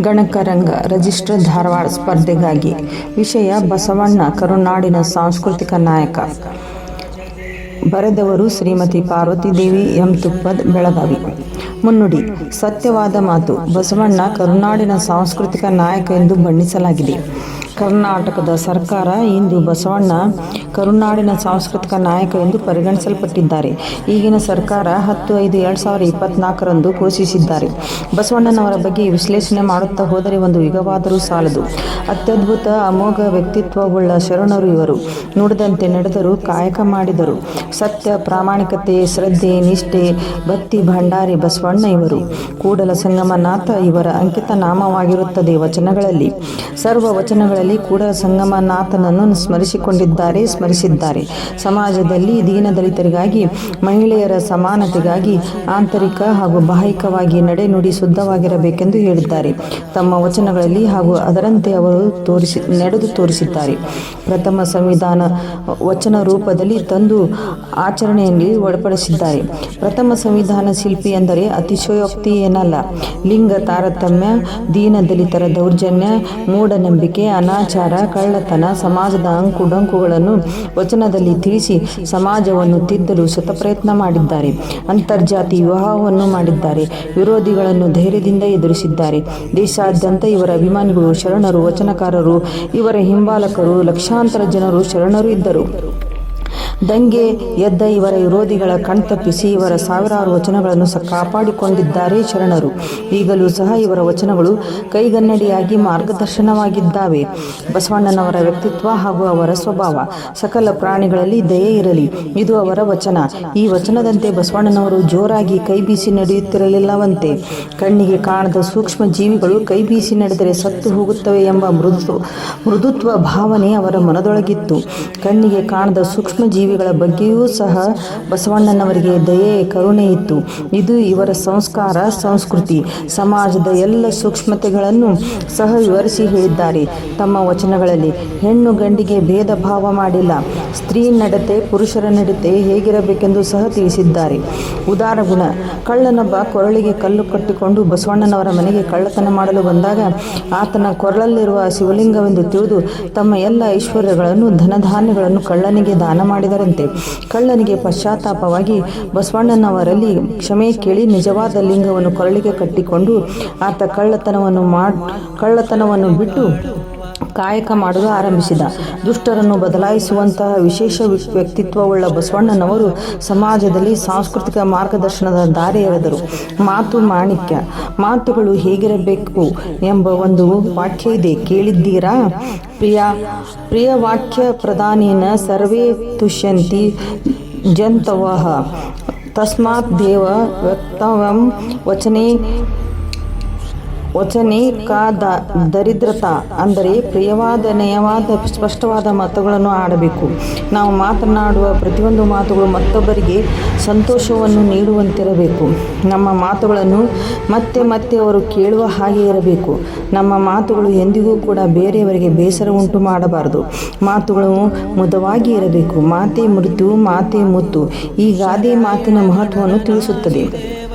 ಗಣಕರಂಗ register Dharwad ಸ್ಪರ್ಧೆಗಾಗಿ ವಿಷಯ ಬಸವಣ್ಣ ಕರುನಾಡಿನ ಸಾಂಸ್ಕೃತಿಕ ನಾಯಕ. ಬರೆದವರು ಶ್ರೀಮತಿ ಪಾರ್ವತಿದೇವಿ ಎಂ ತುಪ್ಪದ್ ಬೆಳಗಾವಿ. ಮುನ್ನುಡಿ, ಸತ್ಯವಾದ ಮಾತು ಬಸವಣ್ಣ ಕರುನಾಡಿನ ಸಾಂಸ್ಕೃತಿಕ ನಾಯಕ ಎಂದು ಬಣ್ಣಿಸಲಾಗಿದೆ. ಕರ್ನಾಟಕದ ಸರ್ಕಾರ ಇಂದು ಬಸವಣ್ಣ ಕರುನಾಡಿನ ಸಾಂಸ್ಕೃತಿಕ ನಾಯಕ ಎಂದು ಪರಿಗಣಿಸಲ್ಪಟ್ಟಿದ್ದಾರೆ. ಈಗಿನ ಸರ್ಕಾರ ಹತ್ತು ಐದು ಎರಡು ಸಾವಿರದ ಇಪ್ಪತ್ನಾಲ್ಕರಂದು ಘೋಷಿಸಿದ್ದಾರೆ. ಬಸವಣ್ಣನವರ ಬಗ್ಗೆ ವಿಶ್ಲೇಷಣೆ ಮಾಡುತ್ತಾ ಹೋದರೆ ಒಂದು ಯುಗವಾದರೂ ಸಾಲದು. ಅತ್ಯದ್ಭುತ, ಅಮೋಘ ವ್ಯಕ್ತಿತ್ವವುಳ್ಳ ಶರಣರು ಇವರು. ನುಡಿದಂತೆ ನಡೆದರು ಕಾಯಕ ಮಾಡಿದರು. ಸತ್ಯ, ಪ್ರಾಮಾಣಿಕತೆ, ಶ್ರದ್ಧೆ, ನಿಷ್ಠೆ, ಭಕ್ತಿ, ಭಂಡಾರಿ ಬಸವಣ್ಣ ಇವರು. ಕೂಡಲ ಸಂಗಮನಾಥ ಇವರ ಅಂಕಿತ ನಾಮವಾಗಿರುತ್ತದೆ ವಚನಗಳಲ್ಲಿ. ಸರ್ವ ವಚನಗಳಲ್ಲಿ ಕೂಡಲ ಸಂಗಮನಾಥನನ್ನು ಸ್ಮರಿಸಿಕೊಂಡಿದ್ದಾರೆ, ಸ್ಮರಿಸಿದ್ದಾರೆ. ಸಮಾಜದಲ್ಲಿ ದೀನದಲಿತರಿಗಾಗಿ, ಮಹಿಳೆಯರ ಸಮಾನತೆಗಾಗಿ, ಆಂತರಿಕ ಹಾಗೂ ಬಾಹಿಕವಾಗಿ ನಡೆನುಡಿ ಶುದ್ಧವಾಗಿರಬೇಕೆಂದು ಹೇಳಿದ್ದಾರೆ. ತಮ್ಮ ವಚನಗಳಲ್ಲಿ ಹಾಗೂ ಅದರಂತೆ ಅವರು ತೋರಿಸಿ, ನಡೆದು ತೋರಿಸಿದ್ದಾರೆ. ಪ್ರಥಮ ಸಂವಿಧಾನ ವಚನ ರೂಪದಲ್ಲಿ ತಂದು ಆಚರಣೆಯಲ್ಲಿ ಒಳಪಡಿಸಿದ್ದಾರೆ. ಪ್ರಥಮ ಸಂವಿಧಾನ ಶಿಲ್ಪಿ ಎಂದರೆ ಅತಿಶಯೋಕ್ತಿ ಏನಲ್ಲ. ಲಿಂಗ ತಾರತಮ್ಯ ದೀನ ದಲಿತರ ದೌರ್ಜನ್ಯ, ಮೂಢನಂಬಿಕೆ ಅನಾಚಾರ ಕಳ್ಳತನ, ಸಮಾಜದ ಅಂಕುಡಂಕುಗಳನ್ನು ವಚನದಲ್ಲಿ ತಿಳಿಸಿ ಸಮಾಜವನ್ನು ತಿದ್ದಲು ಶತಪ್ರಯತ್ನ ಮಾಡಿದ್ದಾರೆ. ಅಂತರ್ಜಾತಿ ವಿವಾಹವನ್ನು ಮಾಡಿದ್ದಾರೆ. ವಿರೋಧಿಗಳನ್ನು ಧೈರ್ಯದಿಂದ ಎದುರಿಸಿದ್ದಾರೆ. ದೇಶಾದ್ಯಂತ ಇವರ ಅಭಿಮಾನಿಗಳು ಶರಣರು, ವಚನಕಾರರು, ಇವರ ಹಿಂಬಾಲಕರು, ಲಕ್ಷಾಂತರ ಜನರು ಶರಣರು ಇದ್ದರು. ದಂಗೆ ಎದ್ದ ಇವರ ವಿರೋಧಿಗಳ ಕಣ್ತಪ್ಪಿಸಿ ಇವರ ಸಾವಿರಾರು ವಚನಗಳನ್ನು ಕಾಪಾಡಿಕೊಂಡಿದ್ದಾರೆ ಶರಣರು. ಈಗಲೂ ಸಹ ಇವರ ವಚನಗಳು ಕೈಗನ್ನಡಿಯಾಗಿ ಮಾರ್ಗದರ್ಶನವಾಗಿದ್ದಾವೆ. ಬಸವಣ್ಣನವರ ವ್ಯಕ್ತಿತ್ವ ಹಾಗೂ ಅವರ ಸ್ವಭಾವ, ಸಕಲ ಪ್ರಾಣಿಗಳಲ್ಲಿ ದಯೆ ಇರಲಿ. ಇದು ಅವರ ವಚನ. ಈ ವಚನದಂತೆ ಬಸವಣ್ಣನವರು ಜೋರಾಗಿ ಕೈ ಬೀಸಿ ನಡೆಯುತ್ತಿರಲಿಲ್ಲವಂತೆ. ಕಣ್ಣಿಗೆ ಕಾಣದ ಸೂಕ್ಷ್ಮ ಜೀವಿಗಳು ಕೈ ಬೀಸಿ ನಡೆದರೆ ಸತ್ತು ಹೋಗುತ್ತವೆ ಎಂಬ ಮೃದು ಮೃದುತ್ವ ಭಾವನೆ ಅವರ ಮನದೊಳಗಿತ್ತು. ಕಣ್ಣಿಗೆ ಕಾಣದ ಸೂಕ್ಷ್ಮ ಜೀವಿಗಳ ಬಗ್ಗೆಯೂ ಸಹ ಬಸವಣ್ಣನವರಿಗೆ ದಯೆ, ಕರುಣೆ ಇತ್ತು. ಇದು ಇವರ ಸಂಸ್ಕಾರ, ಸಂಸ್ಕೃತಿ. ಸಮಾಜದ ಎಲ್ಲ ಸೂಕ್ಷ್ಮತೆಗಳನ್ನು ಸಹ ವಿವರಿಸಿ ಹೇಳಿದ್ದಾರೆ. ತಮ್ಮ ವಚನಗಳಲ್ಲಿ, ಹೆಣ್ಣು ಗಂಡಿಗೆ ಭೇದ ಭಾವ ಮಾಡಿಲ್ಲ. ಸ್ತ್ರೀ ನಡತೆ, ಪುರುಷರ ನಡತೆ ಹೇಗಿರಬೇಕೆಂದು ಸಹ ತಿಳಿಸಿದ್ದಾರೆ. ಉದಾರ ಗುಣ. ಕಳ್ಳನೊಬ್ಬ ಕೊರಳಿಗೆ ಕಲ್ಲು ಕಟ್ಟಿಕೊಂಡು ಬಸವಣ್ಣನವರ ಮನೆಗೆ ಕಳ್ಳತನ ಮಾಡಲು ಬಂದಾಗ ಆತನ ಕೊರಳಲ್ಲಿರುವ ಶಿವಲಿಂಗವೆಂದು ತಿಳಿದು ತಮ್ಮ ಎಲ್ಲ ಐಶ್ವರ್ಯಗಳನ್ನು, ಧನಧಾನ್ಯಗಳನ್ನು ಕಳ್ಳನಿಗೆ ದಾನ ಮಾಡಿದರಂತೆ ಕಳ್ಳನಿಗೆ ಪಶ್ಚಾತ್ತಾಪವಾಗಿ ಬಸವಣ್ಣನವರಲ್ಲಿ ಕ್ಷಮೆ ಕೇಳಿ ನಿಜವಾದ ಲಿಂಗವನ್ನು ಕೊರಳಿಗೆ ಕಟ್ಟಿಕೊಂಡು ಆತ ಕಳ್ಳತನವನ್ನು ಮಾಡ್, ಕಳ್ಳತನವನ್ನು ಬಿಟ್ಟು ಕಾಯಕ ಮಾಡಲು ಆರಂಭಿಸಿದ. ದುಷ್ಟರನ್ನು ಬದಲಾಯಿಸುವಂತಹ ವಿಶೇಷ ವ್ಯ- ವ್ಯಕ್ತಿತ್ವವುಳ್ಳ ಬಸವಣ್ಣನವರು ಸಮಾಜದಲ್ಲಿ ಸಾಂಸ್ಕೃತಿಕ ಮಾರ್ಗದರ್ಶನದ ದಾರಿ ಎರೆದರು. ಮಾತು ಮಾಣಿಕ್ಯ, ಮಾತುಗಳು ಹೇಗಿರಬೇಕು ಎಂಬ ಒಂದು ವಾಕ್ಯ ಇದೆ. ಕೇಳಿದ್ದೀರಾ? ಪ್ರಿಯ ಪ್ರಿಯ ವಾಕ್ಯ ಪ್ರಧಾನಿನ ಸರ್ವೇ ತುಷ್ಯಂತಿ ಜಂತವಃ. ತಸ್ಮಾತ್ ದೇವ ವ್ಯಕ್ತವಂ ವಚನೆ ವಚನೆ ಕಾ ದ ದರಿದ್ರತಾ ಅಂದರೆ ಪ್ರಿಯವಾದ ನಯವಾದ ಸ್ಪಷ್ಟವಾದ ಮಾತುಗಳನ್ನು ಆಡಬೇಕು. ನಾವು ಮಾತನಾಡುವ ಪ್ರತಿಯೊಂದು ಮಾತುಗಳು ಮತ್ತೊಬ್ಬರಿಗೆ ಸಂತೋಷವನ್ನು ನೀಡುವಂತಿರಬೇಕು. ನಮ್ಮ ಮಾತುಗಳನ್ನು ಮತ್ತೆ ಮತ್ತೆ ಅವರು ಕೇಳುವ ಹಾಗೆ ಇರಬೇಕು. ನಮ್ಮ ಮಾತುಗಳು ಎಂದಿಗೂ ಕೂಡ ಬೇರೆಯವರಿಗೆ ಬೇಸರ ಉಂಟು ಮಾಡಬಾರದು. ಮಾತುಗಳು ಮುದವಾಗಿ ಇರಬೇಕು. ಮಾತೆ ಮೃತು ಮಾತೆ ಮುತ್ತು. ಈ ಗಾದೆ ಮಾತಿನ ಮಹತ್ವವನ್ನು ತಿಳಿಸುತ್ತದೆ.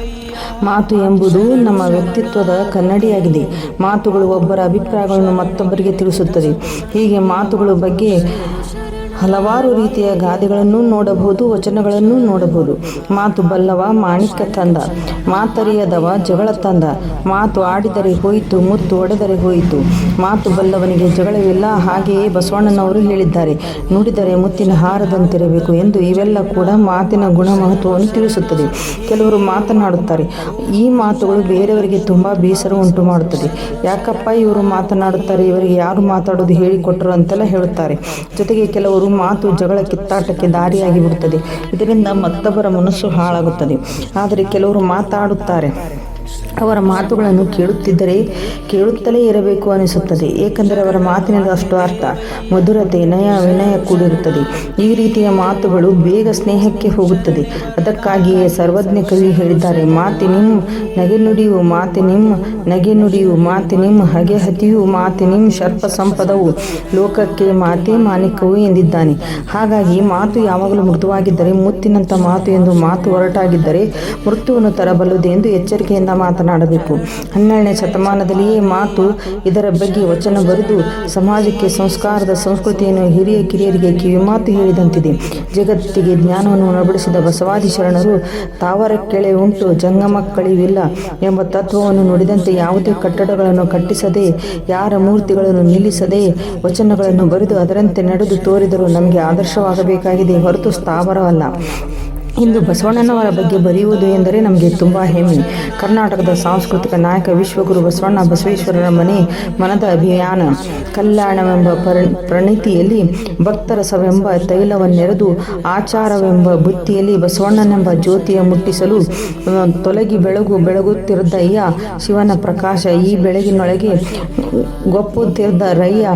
ಮಾತು ಎಂಬುದು ನಮ್ಮ ವ್ಯಕ್ತಿತ್ವದ ಕನ್ನಡಿಯಾಗಿದೆ. ಮಾತುಗಳು ಒಬ್ಬರ ಅಭಿಪ್ರಾಯಗಳನ್ನು ಮತ್ತೊಬ್ಬರಿಗೆ ತಿಳಿಸುತ್ತದೆ. ಹೀಗೆ ಮಾತುಗಳ ಬಗ್ಗೆ ಹಲವಾರು ರೀತಿಯ ಗಾದೆಗಳನ್ನು ನೋಡಬಹುದು, ವಚನಗಳನ್ನು ನೋಡಬಹುದು. ಮಾತು ಬಲ್ಲವ ಮಾಣಿಕ್ಯ ತಂದ ಮಾತರಿಯದವ ಜಗಳ ತಂದ. ಮಾತು ಆಡಿದರೆ ಹೋಯಿತು, ಮುತ್ತು ಒಡೆದರೆ ಹೋಯಿತು. ಮಾತು ಬಲ್ಲವನಿಗೆ ಜಗಳವಿಲ್ಲ, ಹಾಗೆಯೇ ಬಸವಣ್ಣನವರು ಹೇಳಿದ್ದಾರೆ. ನುಡಿದರೆ ಮುತ್ತಿನ ಹಾರದಂತಿರಬೇಕು ಎಂದು ಇವೆಲ್ಲ ಕೂಡ ಮಾತಿನ ಗುಣ ಮಹತ್ವವನ್ನು ತಿಳಿಸುತ್ತದೆ. ಕೆಲವರು ಮಾತನಾಡುತ್ತಾರೆ, ಈ ಮಾತುಗಳು ಬೇರೆಯವರಿಗೆ ತುಂಬ ಬೇಸರ ಉಂಟು ಮಾಡುತ್ತದೆ. ಯಾಕಪ್ಪ ಇವರು ಮಾತನಾಡುತ್ತಾರೆ, ಇವರಿಗೆ ಯಾರು ಮಾತಾಡೋದು ಹೇಳಿಕೊಟ್ಟರು ಅಂತೆಲ್ಲ ಹೇಳುತ್ತಾರೆ. ಜೊತೆಗೆ ಕೆಲವರು ಮಾತು ಜಗಳ ಕಿತ್ತಾಟಕ್ಕೆ ದಾರಿಯಾಗಿ ಬಿಡುತ್ತದೆ ಇದರಿಂದ ಮತ್ತೊಬ್ಬರ ಮನಸ್ಸು ಹಾಳಾಗುತ್ತದೆ. ಆದರೆ ಕೆಲವರು ಮಾತಾಡುತ್ತಾರೆ. ಅವರ ಮಾತುಗಳನ್ನು ಕೇಳುತ್ತಿದ್ದರೆ ಕೇಳುತ್ತಲೇ ಇರಬೇಕು ಅನಿಸುತ್ತದೆ. ಏಕೆಂದರೆ ಅವರ ಮಾತಿನಿಂದ ಅಷ್ಟು ಅರ್ಥ, ಮಧುರತೆ, ನಯ, ವಿನಯ ಕೂಡಿರುತ್ತದೆ. ಈ ರೀತಿಯ ಮಾತುಗಳು ಬೇಗ ಸ್ನೇಹಕ್ಕೆ ಹೋಗುತ್ತದೆ. ಅದಕ್ಕಾಗಿಯೇ ಸರ್ವಜ್ಞ ಕವಿ ಹೇಳಿದ್ದಾರೆ, ಮಾತಿ ನಿಮ್ಮ ನಗೆ ನುಡಿಯು ಮಾತಿ ನಿಮ್ಮ ನಗೆ ನುಡಿಯು ಮಾತಿ ನಿಮ್ಮ ಹಗೆ ಹತಿಯು ಮಾತಿ ನಿಮ್ಮ ಸರ್ಪ ಸಂಪದವು ಲೋಕಕ್ಕೆ ಮಾತೇ ಮಾನಿಕವು ಎಂದಿದ್ದಾನೆ. ಹಾಗಾಗಿ ಮಾತು ಯಾವಾಗಲೂ ಮೃದುವಾಗಿದ್ದರೆ ಮುತ್ತಿನಂಥ ಮಾತು ಎಂದು ಮಾತು ಹೊರಟಾಗಿದ್ದರೆ ಮೃತ್ಯುವನ್ನು ತರಬಲ್ಲದು ಎಂದು ಎಚ್ಚರಿಕೆಯಿಂದ ಮಾತನಾಡಬೇಕು. ಹನ್ನೆರಡನೇ ಶತಮಾನದಲ್ಲಿಯೇ ಮಾತು ಇದರ ಬಗ್ಗೆ ವಚನ ಬರೆದು ಸಮಾಜಕ್ಕೆ ಸಂಸ್ಕಾರದ ಸಂಸ್ಕೃತಿಯನ್ನು ಹಿರಿಯ ಕಿರಿಯರಿಗೆ ಕಿವಿಮಾತು ಹೇಳಿದಂತಿದೆ. ಜಗತ್ತಿಗೆ ಜ್ಞಾನವನ್ನು ಉಣಬಡಿಸಿದ ಬಸವಾದಿ ಶರಣರು, ತಾವರ ಕೆಳೆ ಉಂಟು ಜಂಗಮಕ್ಕಳಿವಿಲ್ಲ ಎಂಬ ತತ್ವವನ್ನು ನುಡಿದಂತೆ ಯಾವುದೇ ಕಟ್ಟಡಗಳನ್ನು ಕಟ್ಟಿಸದೆ, ಯಾರ ಮೂರ್ತಿಗಳನ್ನು ನಿಲ್ಲಿಸದೆ ವಚನಗಳನ್ನು ಬರೆದು ಅದರಂತೆ ನಡೆದು ತೋರಿದರು ನಮಗೆ ಆದರ್ಶವಾಗಬೇಕಾಗಿದೆ ಹೊರತು ಸ್ಥಾವರವಲ್ಲ ಇಂದು ಬಸವಣ್ಣನವರ ಬಗ್ಗೆ ಬರೆಯುವುದು ಎಂದರೆ ನಮಗೆ ತುಂಬ ಹೆಮ್ಮೆ. ಕರ್ನಾಟಕದ ಸಾಂಸ್ಕೃತಿಕ ನಾಯಕ ವಿಶ್ವಗುರು ಬಸವಣ್ಣ ಬಸವೇಶ್ವರರ ಮನೆ ಮನದ ಅಭಿಯಾನ. ಕಲ್ಯಾಣವೆಂಬ ಪರ, ಪ್ರಣತಿಯಲ್ಲಿ ಭಕ್ತರ ಸವೆಂಬ ತೈಲವನ್ನೆರೆದು, ಆಚಾರವೆಂಬ ಬುತ್ತಿಯಲ್ಲಿ ಬಸವಣ್ಣನೆಂಬ ಜ್ಯೋತಿಯ ಮುಟ್ಟಿಸಲು ತೊಲಗಿ ಬೆಳಗು ಬೆಳಗುತ್ತಿರದಯ್ಯ ಶಿವನ ಪ್ರಕಾಶ, ಈ ಬೆಳಗಿನೊಳಗೆ ಗೊಪ್ಪುತ್ತಿದ್ದ ರಯ್ಯ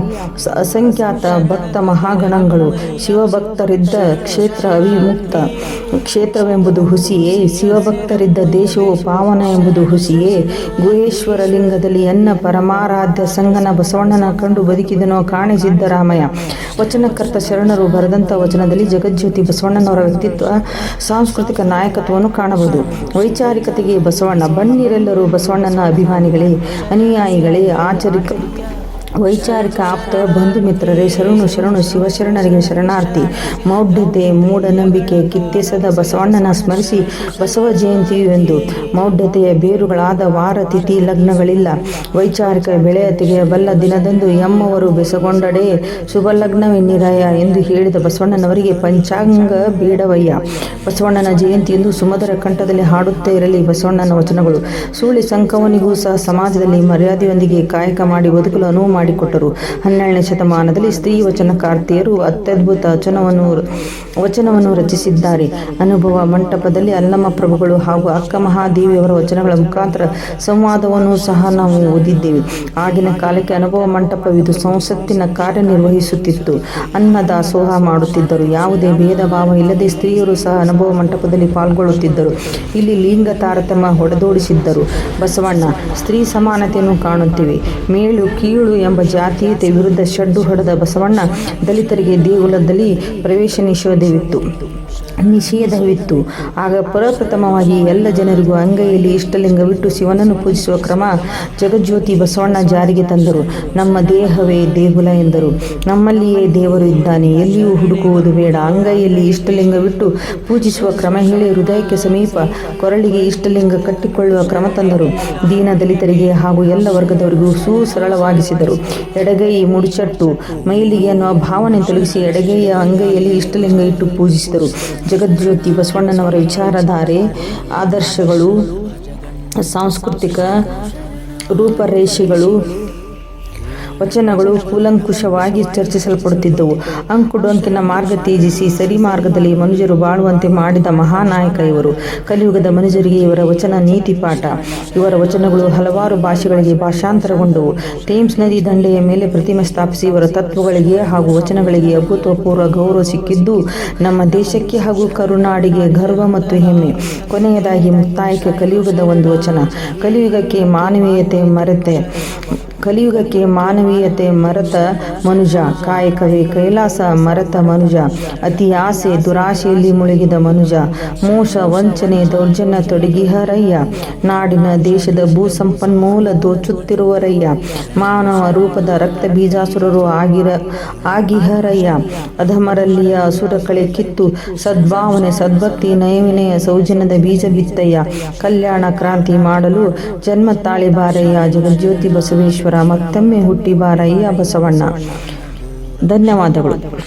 ಅಸಂಖ್ಯಾತ ಭಕ್ತ ಮಹಾಗಣಗಳು, ಶಿವಭಕ್ತರಿದ್ದ ಕ್ಷೇತ್ರ ಅವಿಮುಕ್ತ ಕ್ಷೇತ್ರವೆಂಬುದು ಹುಸಿಯೇ, ಶಿವಭಕ್ತರಿದ್ದ ದೇಶವು ಪಾವನ ಎಂಬುದು ಹುಸಿಯೇ. ಗುಹೇಶ್ವರ ಲಿಂಗದಲ್ಲಿ ಎನ್ನ ಪರಮಾರಾಧ್ಯ ಸಂಗನ ಬಸವಣ್ಣನ ಕಂಡು ಬದುಕಿದನೋ ಕಾಣೆ ಸಿದ್ದರಾಮಯ್ಯ. ವಚನಕರ್ತ ಶರಣರು ಬರೆದಂಥ ವಚನದಲ್ಲಿ ಜಗಜ್ಯೋತಿ ಬಸವಣ್ಣನವರ ವ್ಯಕ್ತಿತ್ವ, ಸಾಂಸ್ಕೃತಿಕ ನಾಯಕತ್ವವನ್ನು ಕಾಣಬಹುದು. ವೈಚಾರಿಕತೆಗೆ ಬಸವಣ್ಣ, ಬನ್ನಿರೆಲ್ಲರೂ ಬಸವಣ್ಣನ ಅಭಿಮಾನಿಗಳೇ, ಅನುಯಾಯಿಗಳೇ, ಆಚರಿಕ ವೈಚಾರಿಕ ಆಪ್ತ ಬಂಧು ಮಿತ್ರರೇ, ಶರಣು ಶರಣು, ಶಿವಶರಣರಿಗೆ ಶರಣಾರ್ಥಿ. ಮೌಢ್ಯತೆ, ಮೂಢನಂಬಿಕೆ, ಕಿತ್ತೆಸದ ಬಸವಣ್ಣನ ಸ್ಮರಿಸಿ ಬಸವ ಜಯಂತಿಯು ಎಂದು. ಮೌಢ್ಯತೆಯ ಬೇರುಗಳಾದ ವಾರ ತಿಥಿ ಲಗ್ನಗಳಿಲ್ಲ. ವೈಚಾರಿಕ ಬೆಳೆಯ ತೆಗೆಯಬಲ್ಲ ದಿನದಂದು ಎಮ್ಮವರು ಬೆಸಗೊಂಡಡೆ ಶುಭ ಲಗ್ನವೆನ್ನಿರಾಯ ಎಂದು ಹೇಳಿದ ಬಸವಣ್ಣನವರಿಗೆ ಪಂಚಾಂಗ ಬೇಡವಯ್ಯ. ಬಸವಣ್ಣನ ಜಯಂತಿಯೆಂದು ಸುಮಧರ ಕಂಠದಲ್ಲಿ ಹಾಡುತ್ತೇ ಇರಲಿ ಬಸವಣ್ಣನ ವಚನಗಳು. ಸೂಳಿ ಸಂಕವನಿಗೂ ಸಹ ಸಮಾಜದಲ್ಲಿ ಮರ್ಯಾದೆಯೊಂದಿಗೆ ಕಾಯಕ ಮಾಡಿ ಬದುಕಲು ಅನುವು ಮಾಡಿಕೊಟ್ಟರು. ಹನ್ನೆರಡನೇ ಶತಮಾನದಲ್ಲಿ ಸ್ತ್ರೀ ವಚನಕಾರ್ತಿಯರು ಅತ್ಯದ್ಭುತ ವಚನವನ್ನು ವಚನವನ್ನು ರಚಿಸಿದ್ದಾರೆ. ಅನುಭವ ಮಂಟಪದಲ್ಲಿ ಅಲ್ಲಮ್ಮ ಪ್ರಭುಗಳು ಹಾಗೂ ಅಕ್ಕ ಮಹಾದೇವಿಯವರ ವಚನಗಳ ಮುಖಾಂತರ ಸಂವಾದವನ್ನು ಸಹ ನಾವು ಓದಿದ್ದೇವೆ. ಆಗಿನ ಕಾಲಕ್ಕೆ ಅನುಭವ ಮಂಟಪವಿದು ಸಂಸತ್ತಿನ ಕಾರ್ಯನಿರ್ವಹಿಸುತ್ತಿತ್ತು. ಅನ್ನ ದಾಸೋಹ ಮಾಡುತ್ತಿದ್ದರು. ಯಾವುದೇ ಭೇದ ಭಾವ ಇಲ್ಲದೆ ಸ್ತ್ರೀಯರು ಸಹ ಅನುಭವ ಮಂಟಪದಲ್ಲಿ ಪಾಲ್ಗೊಳ್ಳುತ್ತಿದ್ದರು. ಇಲ್ಲಿ ಲಿಂಗ ತಾರತಮ್ಯ ಹೊಡೆದೋಡಿಸಿದ್ದರು. ಬಸವಣ್ಣ, ಸ್ತ್ರೀ ಸಮಾನತೆಯನ್ನು ಕಾಣುತ್ತಿವೆ. ಮೇಲು, ಕೀಳು ಎಂಬ ಜಾತೀಯತೆ ವಿರುದ್ಧ ಶಡ್ಡು ಹೊಡೆದ ಬಸವಣ್ಣ ದಲಿತರಿಗೆ ದೇಗುಲದಲ್ಲಿ ಪ್ರವೇಶ ನಿಷೇಧವಿತ್ತು ನಿಷೇಧವಿತ್ತು ಆಗ ಪ್ರಪ್ರಥಮವಾಗಿ ಎಲ್ಲ ಜನರಿಗೂ ಅಂಗೈಯಲ್ಲಿ ಇಷ್ಟಲಿಂಗವಿಟ್ಟು ಶಿವನನ್ನು ಪೂಜಿಸುವ ಕ್ರಮ ಜಗಜ್ಯೋತಿ ಬಸವಣ್ಣ ಜಾರಿಗೆ ತಂದರು. ನಮ್ಮ ದೇಹವೇ ದೇಗುಲ ಎಂದರು. ನಮ್ಮಲ್ಲಿಯೇ ದೇವರು ಇದ್ದಾನೆ. ಎಲ್ಲಿಯೂ ಹುಡುಕುವುದು ಬೇಡ. ಅಂಗೈಯಲ್ಲಿ ಇಷ್ಟಲಿಂಗವಿಟ್ಟು ಪೂಜಿಸುವ ಕ್ರಮ ಹೇಳಿ ಹೃದಯಕ್ಕೆ ಸಮೀಪ ಕೊರಳಿಗೆ ಇಷ್ಟಲಿಂಗ ಕಟ್ಟಿಕೊಳ್ಳುವ ಕ್ರಮ ತಂದರು. ದೀನ ದಲಿತರಿಗೆ ಹಾಗೂ ಎಲ್ಲ ವರ್ಗದವರಿಗೂ ಸುಸರಳವಾಗಿಸಿದರು ಎಡಗೈ ಮುಡಿಚಟ್ಟು. ಮೈಲಿಗೆ ಅನ್ನುವ ಭಾವನೆ ತೊಲಗಿಸಿ ಎಡಗೈಯ ಅಂಗೈಯಲ್ಲಿ ಇಷ್ಟಲಿಂಗ ಇಟ್ಟು ಪೂಜಿಸಿದರು. ಜಗಜ್ಯೋತಿ ಬಸವಣ್ಣನವರ ವಿಚಾರಧಾರೆ, ಆದರ್ಶಗಳು, ಸಾಂಸ್ಕೃತಿಕ ರೂಪರೇಷೆಗಳು ವಚನಗಳು ಕೂಲಂಕುಷವಾಗಿ ಚರ್ಚಿಸಲ್ಪಡುತ್ತಿದ್ದವು. ಅಂಕುಡೊಂಕಿನ ಮಾರ್ಗ ತ್ಯಜಿಸಿ ಸರಿ ಮಾರ್ಗದಲ್ಲಿ ಮನುಜರು ಬಾಳುವಂತೆ ಮಾಡಿದ ಮಹಾನಾಯಕ ಇವರು. ಕಲಿಯುಗದ ಮನುಜರಿಗೆ ಇವರ ವಚನ ನೀತಿ ಪಾಠ. ಇವರ ವಚನಗಳು ಹಲವಾರು ಭಾಷೆಗಳಿಗೆ ಭಾಷಾಂತರಗೊಂಡವು. ಥೇಮ್ಸ್ ನದಿ ದಂಡೆಯ ಮೇಲೆ ಪ್ರತಿಮೆ ಸ್ಥಾಪಿಸಿ ಇವರ ತತ್ವಗಳಿಗೆ ಹಾಗೂ ವಚನಗಳಿಗೆ ಅಭೂತಪೂರ್ವ ಗೌರವ ಸಿಕ್ಕಿದ್ದು ನಮ್ಮ ದೇಶಕ್ಕೆ ಹಾಗೂ ಕರುನಾಡಿಗೆ ಗರ್ವ ಮತ್ತು ಹೆಮ್ಮೆ. ಕೊನೆಯದಾಗಿ ಮುಕ್ತಾಯಕ್ಕೆ ಕಲಿಯುಗದ ಒಂದು ವಚನ. ಕಲಿಯುಗಕ್ಕೆ ಮಾನವೀಯತೆ ಮರೆತೆ. ಕಲಿಯುಗಕ್ಕೆ ಮಾನವೀಯತೆ ಮರತ ಮನುಜ, ಕಾಯಕವೇ ಕೈಲಾಸ ಮರತ ಮನುಜ, ಅತಿ ಆಸೆ ದುರಾಶೆಯಲ್ಲಿ ಮುಳುಗಿದ ಮನುಜ, ಮೋಸ ವಂಚನೆ ದೌರ್ಜನ್ಯ ತೊಡಗಿಹರಯ್ಯ, ನಾಡಿನ ದೇಶದ ಭೂ ಸಂಪನ್ಮೂಲ ದೋಚುತ್ತಿರುವರಯ್ಯ, ಮಾನವ ರೂಪದ ರಕ್ತ ಬೀಜಾಸುರರು ಆಗಿರ, ಆಗಿಹರಯ್ಯ, ಅಧಮರಲ್ಲಿಯ ಅಸುರ ಕಳೆ ಕಿತ್ತು, ಸದ್ಭಾವನೆ ಸದ್ಭಕ್ತಿ ನಯವಿನಯ ಸೌಜನ್ಯದ ಬೀಜ ಬಿತ್ತಯ್ಯ ಕಲ್ಯಾಣ ಕ್ರಾಂತಿ ಮಾಡಲು ಜನ್ಮ ತಾಳಿ ಬಾರಯ್ಯ ಜಗಜ್ಯೋತಿ ಬಸವೇಶ್ವರ ಮತ್ತೊಮ್ಮೆ ಹುಟ್ಟಿ ಬಾರಯ್ಯ ಬಸವಣ್ಣ. ಧನ್ಯವಾದಗಳು.